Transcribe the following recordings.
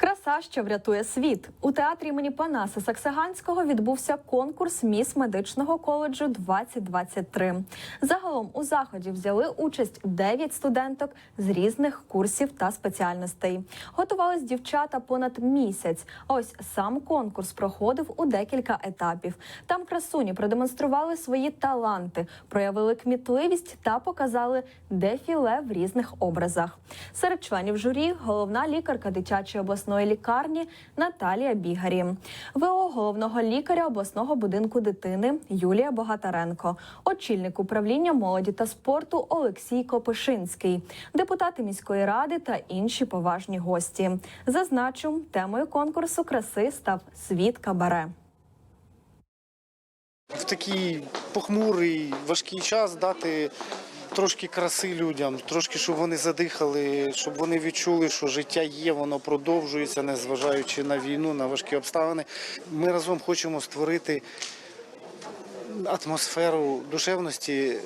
Краса, що врятує світ у театрі імені Панаса Саксаганського відбувся конкурс міс медичного коледжу 2023. Загалом у заході взяли участь 9 студенток з різних курсів та спеціальностей. Готувались дівчата понад місяць. Ось сам конкурс проходив у декілька етапів. Там красуні продемонстрували свої таланти, проявили кмітливість та показали дефіле в різних образах. Серед членів журі головна лікарка дитячої обласної лікарні Наталія Бігарі, ВО головного лікаря обласного будинку дитини Юлія Богатаренко, очільник управління молоді та спорту Олексій Копишинський, депутати міської ради та інші поважні гості. Зазначу, темою конкурсу краси став світ кабаре. в такий похмурий, важкий час дати трошки краси людям, трошки, щоб вони задихали, щоб вони відчули, що життя є, воно продовжується, незважаючи на війну, на важкі обставини. Ми разом хочемо створити атмосферу душевності,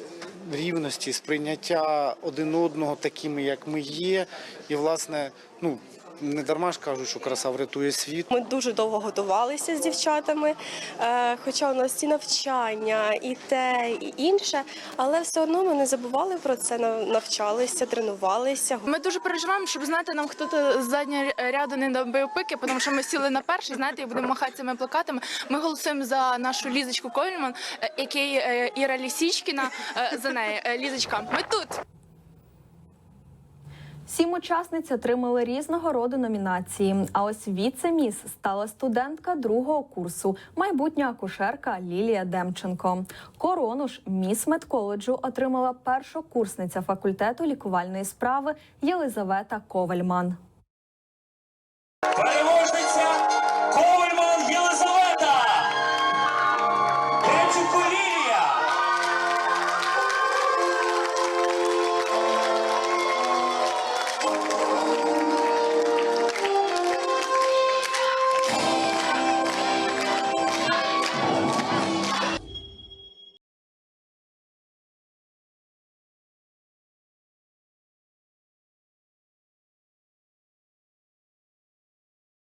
рівності, сприйняття один одного такими, як ми є. І, власне, ну. Не дарма ж кажуть, що краса врятує світ. Ми дуже довго готувалися з дівчатами, е, хоча у нас і навчання, і те, і інше, але все одно ми не забували про це, навчалися, тренувалися. Ми дуже переживаємо, щоб знаєте, нам хто-то з заднього ряду не добив пики, тому що ми сіли на перший, знаєте, і будемо махати цими плакатами. Ми голосуємо за нашу Лізочку Ковільман, е, який е, Іра Лісічкіна за неї. Лізочка, ми тут. Сім учасниць отримали різного роду номінації. А ось віце-міс стала студентка другого курсу, майбутня акушерка Лілія Демченко. Корону ж міс медколеджу отримала першокурсниця факультету лікувальної справи Єлизавета Ковальман.